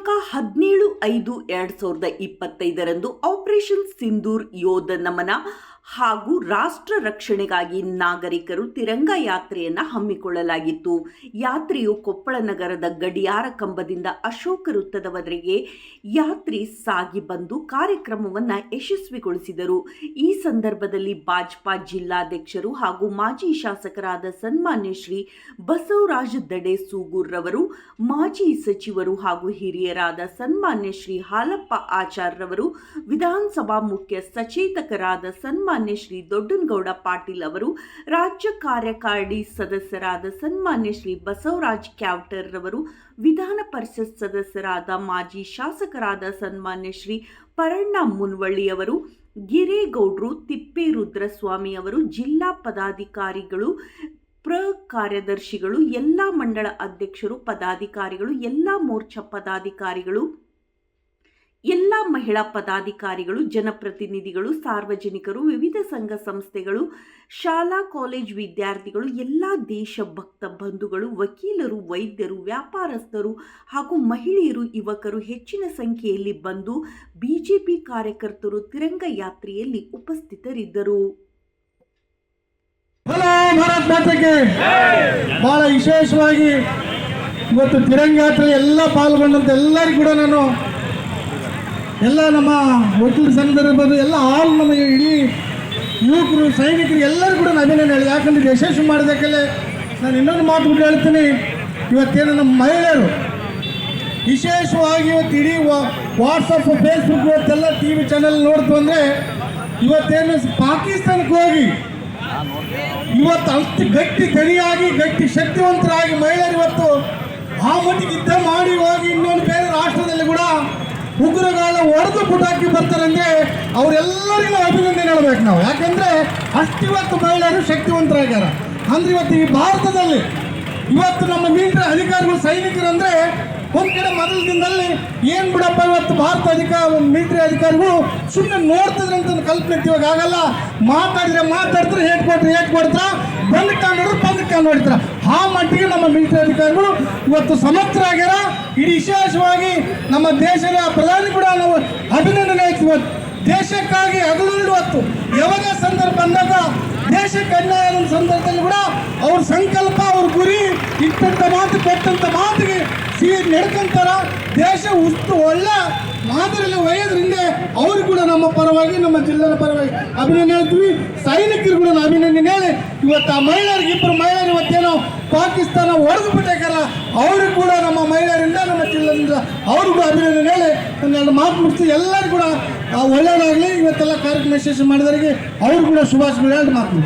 ದಿನಾಂಕ ಹದಿನೇಳು ಐದು ಎರಡು ಸಾವಿರದ ಇಪ್ಪತ್ತೈದರಂದು ಆಪರೇಷನ್ ಸಿಂಧೂರ್ ಯೋಧ ನಮನ ಹಾಗೂ ರಾಷ್ಟ್ರ ರಕ್ಷಣೆಗಾಗಿ ನಾಗರಿಕರು ತಿರಂಗ ಯಾತ್ರೆಯನ್ನು ಹಮ್ಮಿಕೊಳ್ಳಲಾಗಿತ್ತು. ಯಾತ್ರೆಯು ಕೊಪ್ಪಳ ನಗರದ ಗಡಿಯಾರ ಕಂಬದಿಂದ ಅಶೋಕ ವೃತ್ತದವರೆಗೆ ಯಾತ್ರಿ ಸಾಗಿ ಬಂದು ಕಾರ್ಯಕ್ರಮವನ್ನು ಯಶಸ್ವಿಗೊಳಿಸಿದರು. ಈ ಸಂದರ್ಭದಲ್ಲಿ ಭಾಜಪಾ ಜಿಲ್ಲಾಧ್ಯಕ್ಷರು ಹಾಗೂ ಮಾಜಿ ಶಾಸಕರಾದ ಸನ್ಮಾನ್ಯ ಶ್ರೀ ಬಸವರಾಜ ದಡೆ ಸೂಗೂರ್ರವರು ಮಾಜಿ ಸಚಿವರು ಹಾಗೂ ಹಿರಿಯರಾದ ಸನ್ಮಾನ್ಯ ಶ್ರೀ ಹಾಲಪ್ಪ ಆಚಾರ್ರವರು ವಿಧಾನಸಭಾ ಮುಖ್ಯ ಸಚೇತಕರಾದ ಸನ್ಮಾನ್ಯ ಶ್ರೀ ದೊಡ್ಡನಗೌಡ ಪಾಟೀಲ್ ಅವರು, ರಾಜ್ಯ ಕಾರ್ಯಕಾರಿಣಿ ಸದಸ್ಯರಾದ ಸನ್ಮಾನ್ಯ ಶ್ರೀ ಬಸವರಾಜ್ ಕ್ಯಾವ್ಟರ್ ರವರು, ವಿಧಾನ ಪರಿಷತ್ ಸದಸ್ಯರಾದ ಮಾಜಿ ಶಾಸಕರಾದ ಸನ್ಮಾನ್ಯ ಶ್ರೀ ಪರಣ್ಣ ಮುನ್ವಳ್ಳಿ ಮುನ್ವಳ್ಳಿಯವರು ಗಿರೇಗೌಡ್ರು ತಿಪ್ಪೇರುದ್ರಸ್ವಾಮಿ ಅವರು, ಜಿಲ್ಲಾ ಪದಾಧಿಕಾರಿಗಳು, ಪ್ರ ಕಾರ್ಯದರ್ಶಿಗಳು, ಎಲ್ಲ ಮಂಡಳ ಅಧ್ಯಕ್ಷರು, ಪದಾಧಿಕಾರಿಗಳು, ಎಲ್ಲ ಮೋರ್ಚಾ ಪದಾಧಿಕಾರಿಗಳು ಎಲ್ಲ ಮಹಿಳಾ ಪದಾಧಿಕಾರಿಗಳು, ಜನಪ್ರತಿನಿಧಿಗಳು, ಸಾರ್ವಜನಿಕರು, ವಿವಿಧ ಸಂಘ ಸಂಸ್ಥೆಗಳು, ಶಾಲಾ, ಕಾಲೇಜ್ ವಿದ್ಯಾರ್ಥಿಗಳು, ಎಲ್ಲ ದೇಶಭಕ್ತ ಬಂಧುಗಳು, ವಕೀಲರು, ವೈದ್ಯರು, ವ್ಯಾಪಾರಸ್ಥರು ಹಾಗೂ ಮಹಿಳೆಯರು, ಯುವಕರು ಹೆಚ್ಚಿನ ಸಂಖ್ಯೆಯಲ್ಲಿ ಬಂದು ಬಿಜೆಪಿ ಕಾರ್ಯಕರ್ತರು ತಿರಂಗ ಯಾತ್ರೆಯಲ್ಲಿ ಉಪಸ್ಥಿತರಿದ್ದರು. ಬಹಳ ವಿಶೇಷವಾಗಿ ಇವತ್ತು ತಿರಂಗಾತ್ರೆ ಎಲ್ಲ ಪಾಲ್ಗೊಂಡಂತ ಎಲ್ಲರಿಗೂ ಕೂಡ ನಾನು ಎಲ್ಲ ನಮ್ಮ ವಕೀಲ ಸಂದರ್ಭದ ಎಲ್ಲ ಆಲ್ ನಮ್ಮ ಇಡೀ ಯುವಕರು, ಸೈನಿಕರು ಎಲ್ಲರೂ ಕೂಡ ಅಭಿನಂದನೆ ಹೇಳಿ. ಯಾಕಂದ್ರೆ ಯಶಸ್ಸು ಮಾಡೋದಕ್ಕಲ್ಲೇ ನಾನು ಇನ್ನೊಂದು ಮಾತು ಕೂಡ ಹೇಳ್ತೀನಿ. ಇವತ್ತೇನು ನಮ್ಮ ಮಹಿಳೆಯರು, ವಿಶೇಷವಾಗಿ ಇವತ್ತು ಇಡೀ ವಾಟ್ಸಪ್ ಫೇಸ್ಬುಕ್ ಇವತ್ತೆಲ್ಲ ಟಿ ವಿ ಚಾನಲ್ ನೋಡ್ತು ಅಂದರೆ ಇವತ್ತೇನು ಪಾಕಿಸ್ತಾನಕ್ಕೆ ಹೋಗಿ ಇವತ್ತು ಅಷ್ಟು ಗಟ್ಟಿ ಗಡಿಯಾಗಿ, ಗಟ್ಟಿ ಶಕ್ತಿವಂತರಾಗಿ ಮಹಿಳೆಯರು ಇವತ್ತು ಆ ಮಟ್ಟಿಗೆ ಯುದ್ಧ ಮಾಡಿ ಹೋಗಿ ಇನ್ನೊಂದು ಬೇರೆ ರಾಷ್ಟ್ರದಲ್ಲಿ ಕೂಡ ಹೊಡೆದು ಪುಟಾಕಿ ಬರ್ತಾರಂದ್ರೆ ಅವರೆಲ್ಲರಿಗೂ ಅಭಿನಂದನೆ ಹೇಳಬೇಕು ನಾವು. ಯಾಕಂದ್ರೆ ಅಷ್ಟು ಇವತ್ತು ಮಹಿಳೆಯರು ಶಕ್ತಿವಂತರಾಗ್ಯಾರ. ಅಂದ್ರೆ ಇವತ್ತು ಈ ಭಾರತದಲ್ಲಿ ಇವತ್ತು ನಮ್ಮ ಮಿಲಿಟರಿ ಅಧಿಕಾರಿಗಳು, ಸೈನಿಕರು ಅಂದ್ರೆ ಒಂದ್ ಕಡೆ ಮೊದಲ ದಿನದಲ್ಲಿ ಏನ್ ಬಿಡಪ್ಪ ಇವತ್ತು ಭಾರತ ಅಧಿಕಾರ ಮಿಲಿಟರಿ ಅಧಿಕಾರಿಗಳು ಸುಮ್ಮನೆ ನೋಡ್ತಿದ್ರೆ ಅಂತ ಕಲ್ಪನೆ ಇವಾಗ ಆಗಲ್ಲ. ಮಾತಾಡಿದ್ರೆ ಮಾತಾಡ್ತಾರೆ, ಹೇಗೆ ಕೊಟ್ರೆ, ಹೇಗೆ ಕೊಡ್ತಾರ? ಬಂದ್ ಕಾಣೋರು ಬಂದ್ ಕಾಣ್ ಹೊಡಿತಾರ ಆ ಮಟ್ಟಿಗೆ ನಮ್ಮ ಮಿಲಿಟರಿ ಅಧಿಕಾರಿಗಳು ಇವತ್ತು ಸಮರ್ಥರಾಗ್ಯಾರ. ಇಡೀ ವಿಶೇಷವಾಗಿ ನಮ್ಮ ದೇಶದ ಪ್ರಧಾನಿ ಕೂಡ ನಾವು ಅಭಿನಂದನೆ ಆಯ್ತು ದೇಶಕ್ಕಾಗಿ ಹಗಲು ಹೊತ್ತು. ಯಾವಾಗ ಸಂದರ್ಭ ಬಂದಾಗ ದೇಶಕ್ಕೆ ಅನ್ಯಾಯ ಸಂದರ್ಭದಲ್ಲಿ ಕೂಡ ಅವ್ರ ಸಂಕಲ್ಪ, ಅವ್ರ ಗುರಿ, ಇಟ್ಟಂತ ಮಾತು, ಕೊಟ್ಟಂತ ಮಾತಿಗೆ ಸಿಹಿ ನಡ್ಕೊಂತಾರ ದೇಶ ಉಷ್ಟು ಒಳ್ಳೆ ಮಾದರಿಯಲ್ಲಿ ಒಯ್ಯೋದ್ರಿಂದ ಅವರು ಕೂಡ ನಮ್ಮ ಪರವಾಗಿ, ನಮ್ಮ ಜಿಲ್ಲೆಯ ಪರವಾಗಿ ಅಭಿನಂದನೆ ಹೇಳ್ತೀವಿ ಸೈನಿಕರು ಕೂಡ ಅಭಿನಂದನೆ ಹೇಳಿ, ಇವತ್ತು ಆ ಮಹಿಳೆಯರಿಗೆ ಇಬ್ಬರು ಮಹಿಳೆಯರು ಇವತ್ತೇನೋ ಪಾಕಿಸ್ತಾನ ಒಡೆದು ಬಿಟ್ಟಾಕಲ್ಲ ಅವರು ಕೂಡ ನಮ್ಮ ಮಹಿಳೆಯರಿಂದ, ನಮ್ಮ ಜಿಲ್ಲೆಯಿಂದ ಅವ್ರಿಗೂ ಅಭಿನಂದನೆ ಹೇಳಿ ನನ್ನ ಮಾತು ಮುಗಿಸಿ ಎಲ್ಲರೂ ಕೂಡ ಒಳ್ಳೆಯದಾಗಲಿ, ಇವತ್ತೆಲ್ಲ ಕಾರ್ಯಕ್ರಮ ಯಶಸ್ವಿ ಮಾಡಿದವರಿಗೆ ಅವ್ರಿಗೂ ಕೂಡ ಶುಭಾಶಯಗಳು ಹೇಳಿ ಮಾತು.